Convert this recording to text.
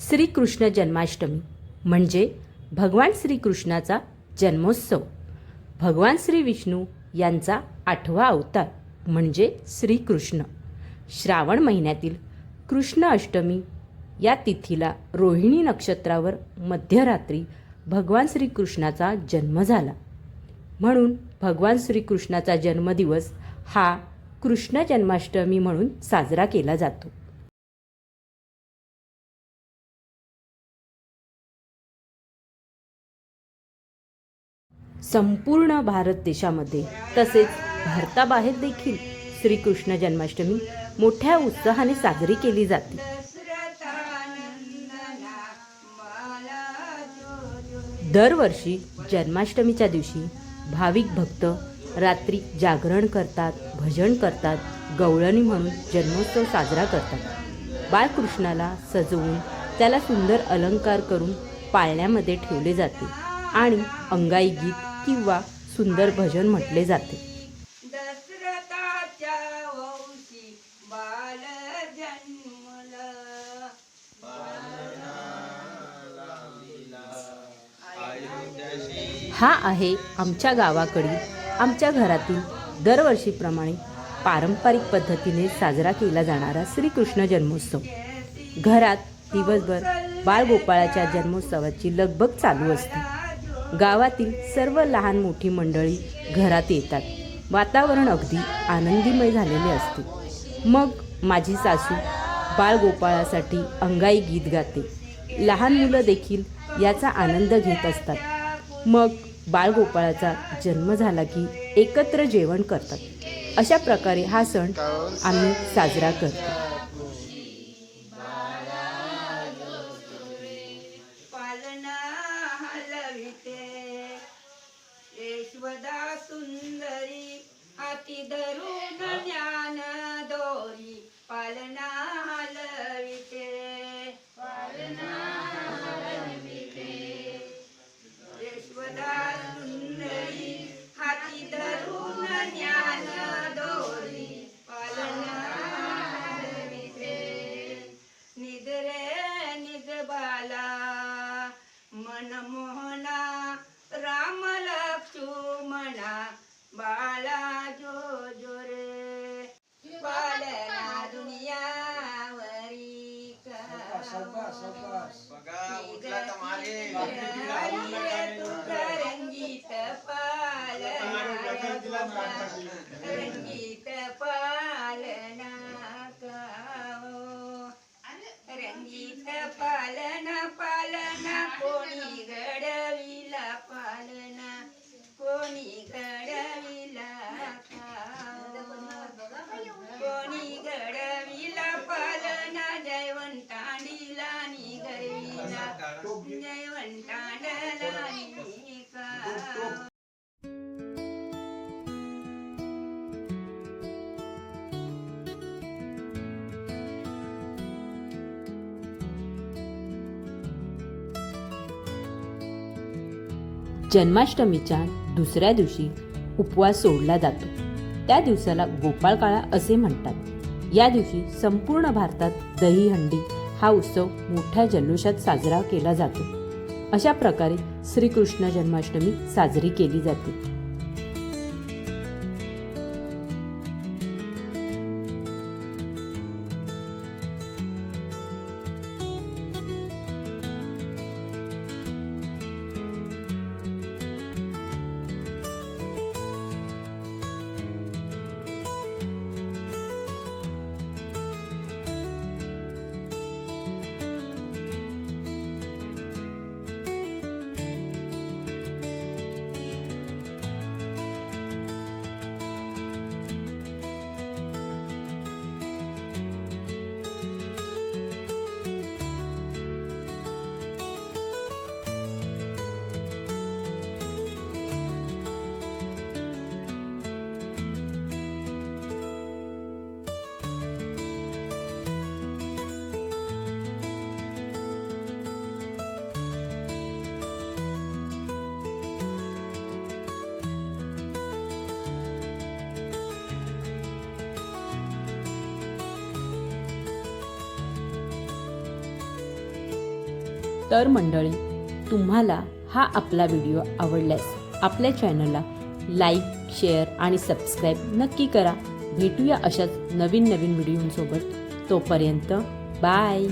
श्रीकृष्ण जन्माष्टमी म्हणजे भगवान श्रीकृष्णाचा जन्मोत्सव. भगवान श्री विष्णू यांचा आठवा अवतार म्हणजे श्रीकृष्ण. श्रावण महिन्यातील कृष्ण अष्टमी या तिथीला रोहिणी नक्षत्रावर मध्यरात्री भगवान श्रीकृष्णाचा जन्म झाला. म्हणून भगवान श्रीकृष्णाचा जन्मदिवस हा कृष्ण जन्माष्टमी म्हणून साजरा केला जातो. संपूर्ण भारत देशामध्ये. तसेच भारताबाहेर देखील श्रीकृष्ण जन्माष्टमी मोठ्या उत्साहाने साजरी केली जाते. दरवर्षी जन्माष्टमीच्या दिवशी भाविक भक्त रात्री जागरण करतात भजन करतात गवळणी म्हणून जन्मोत्सव साजरा करतात. बाळकृष्णाला सजवून त्याला सुंदर अलंकार करून पाळण्यामध्ये ठेवले जाते आणि अंगाई गीत किंवा सुंदर भजन म्हटले जाते. हा आहे आमच्या गावाकडील आमच्या घरातील दरवर्षीप्रमाणे पारंपरिक पद्धतीने साजरा केला जाणारा श्रीकृष्ण जन्मोत्सव. घरात दिवसभर बाळगोपाळाच्या जन्मोत्सवाची लगबग चालू असते. गावातील सर्व लहान मोठी मंडळी घरात येतात. वातावरण अगदी आनंदीमय झालेले असते. मग माझी सासू बाळगोपाळासाठी अंगाई गीत गाते. लहान मुलं देखील याचा आनंद घेत असतात. मग बाळगोपाळाचा जन्म झाला की एकत्र जेवण करतात. अशा प्रकारे हा सण आम्ही साजरा करतो. निद्रे निज बाला मनमोहना राम लक्ष्मणा बाळा जो जो रे. बालना दुनियावरी रंगीत पालना रंगीत पालना काओ रंगीत पालना पालना जन्माष्टमीच्या दुसऱ्या दिवशी उपवास सोडला जातो. त्या दिवसाला गोपाळकाळा असे म्हणतात. या दिवशी संपूर्ण भारतात दहीहंडी हा उत्सव मोठ्या जल्लोषात साजरा केला जातो. अशा प्रकारे श्रीकृष्ण जन्माष्टमी साजरी केली जाते. तर मंडळी तुम्हाला हा आपला व्हिडिओ आवडल्यास आपल्या चॅनलला लाईक शेअर आणि सबस्क्राईब नक्की करा. भेटूया अशाच नवीन नवीन व्हिडिओंसोबत. तोपर्यंत बाय!